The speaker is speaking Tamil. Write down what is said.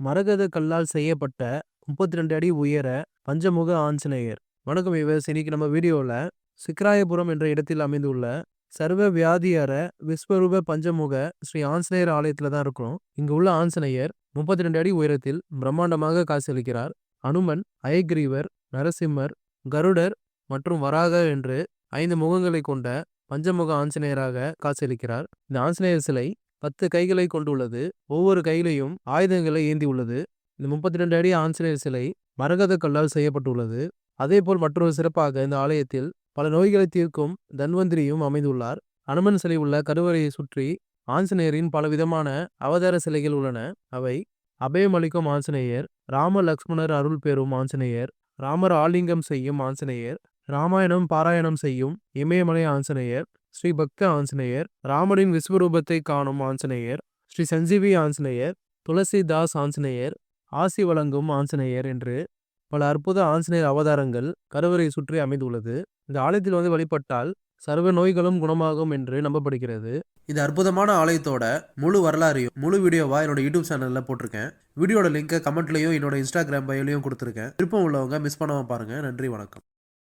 மரகத கல்லால் செய்யப்பட்ட 32 அடி உயர பஞ்சமுக ஆஞ்சநேயர். வணக்கம் இவர் இன்னைக்கு நம்ம வீடியோவில் சிக்கராயபுரம் என்ற இடத்தில் அமைந்துள்ள சர்வ வியாதியார விஸ்வரூப பஞ்சமுக ஸ்ரீ ஆஞ்சநேயர் ஆலயத்தில் தான் இருக்கிறோம். இங்கு உள்ள ஆஞ்சநேயர் 32 அடி உயரத்தில் பிரம்மாண்டமாக காட்சியளிக்கிறார். அனுமன், அயக்ரீவர், நரசிம்மர், கருடர் மற்றும் வராகர் என்று ஐந்து முகங்களை கொண்ட பஞ்சமுக ஆஞ்சநேயராக காட்சியளிக்கிறார். இந்த ஆஞ்சநேயர் சிலை பத்து கைகளை கொண்டுள்ளது. ஒவ்வொரு கையிலையும் ஆயுதங்களை ஏந்தி உள்ளது. இந்த 32 அடி ஆஞ்சநேயர் சிலை மரகத கல்லால் செய்யப்பட்டுள்ளது. அதேபோல் மற்றொரு சிறப்பாக இந்த ஆலயத்தில் பல நோய்களை தீர்க்கும் தன்வந்திரியும் அமைந்துள்ளார். அனுமன் சிலை உள்ள கருவறையை சுற்றி ஆஞ்சநேயரின் பலவிதமான அவதார சிலைகள் உள்ளன. அவை அபயமளிக்கும் ஆஞ்சநேயர், ராம லக்ஷ்மணர் அருள் பெறும் ஆஞ்சநேயர், ராமர் ஆலிங்கம் செய்யும் ஆஞ்சநேயர், ராமாயணம் பாராயணம் செய்யும் இமயமலை ஆஞ்சநேயர், ஸ்ரீ பக்த ஆஞ்சநேயர், ராமரின் விஸ்வரூபத்தை காணும் ஆஞ்சநேயர், ஸ்ரீ சஞ்சீவி ஆஞ்சநேயர், துளசிதாஸ் ஆஞ்சநேயர், ஆசி வழங்கும் ஆஞ்சநேயர் என்று பல அற்புத ஆஞ்சநேயர் அவதாரங்கள் கருவறை சுற்றி அமைந்துள்ளது. இந்த ஆலயத்தில் வந்து வழிபட்டால் சர்வ நோய்களும் குணமாகும் என்று நம்பப்படுகிறது. இது அற்புதமான ஆலயத்தோட முழு வரலாறையும் முழு வீடியோவா என்னோட யூடியூப் சேனல்ல போட்டிருக்கேன். வீடியோட லிங்கை கமெண்ட்லயும் என்னோட இன்ஸ்டாகிராம் பயோலையும் கொடுத்துருக்கேன். விருப்பம் உள்ளவங்க மிஸ் பண்ணாம பாருங்க. நன்றி வணக்கம்.